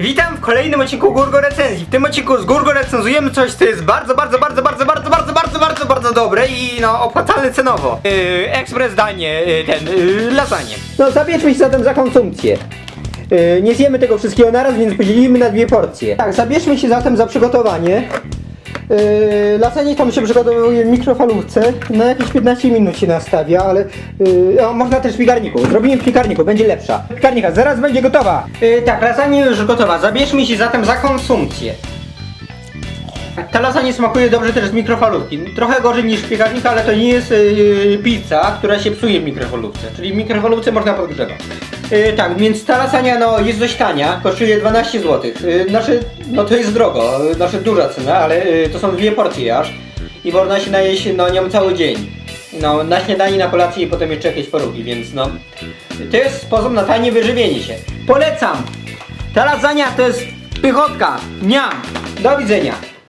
Witam w kolejnym odcinku Gurgo Recenzji. W tym odcinku z Gurgo recenzujemy coś, co jest bardzo, bardzo, bardzo, bardzo, bardzo, bardzo, bardzo, bardzo, bardzo dobre i no opłacalne cenowo. Yy, ekspres danie, yy, ten, yy, lasagne. No zabierzmy się zatem za konsumpcję. Yy, nie zjemy tego wszystkiego naraz, więc podzielimy na dwie porcje. Tak, zabierzmy się zatem za przygotowanie. Yy, lasagne tam się przygotowuje w mikrofalówce. Na jakieś 15 minut się nastawia, ale yy, można też w piekarniku. Zrobimy w piekarniku, będzie lepsza. Piekarnika zaraz będzie gotowa. Yy, tak, lasagne już gotowa. Zabierzmy się zatem za konsumpcję. Ta lasagne smakuje dobrze też z mikrofalówki. Trochę gorzej niż piekarnika, ale to nie jest yy, pizza, która się psuje w mikrofalówce. Czyli w mikrofalówce można podgrzewać. Yy, tak, więc ta lasagna no, jest dość tania, kosztuje 12 zł. Yy, znaczy, no to jest drogo, yy, znaczy duża cena, ale yy, to są dwie porcje aż. I można się najeść no, nią cały dzień. No, na śniadanie, na kolację i potem jeszcze jakieś poróbki, więc no. To jest sposób na tanie wyżywienie się. Polecam! Ta lasagna to jest pychotka. Niam! Do widzenia!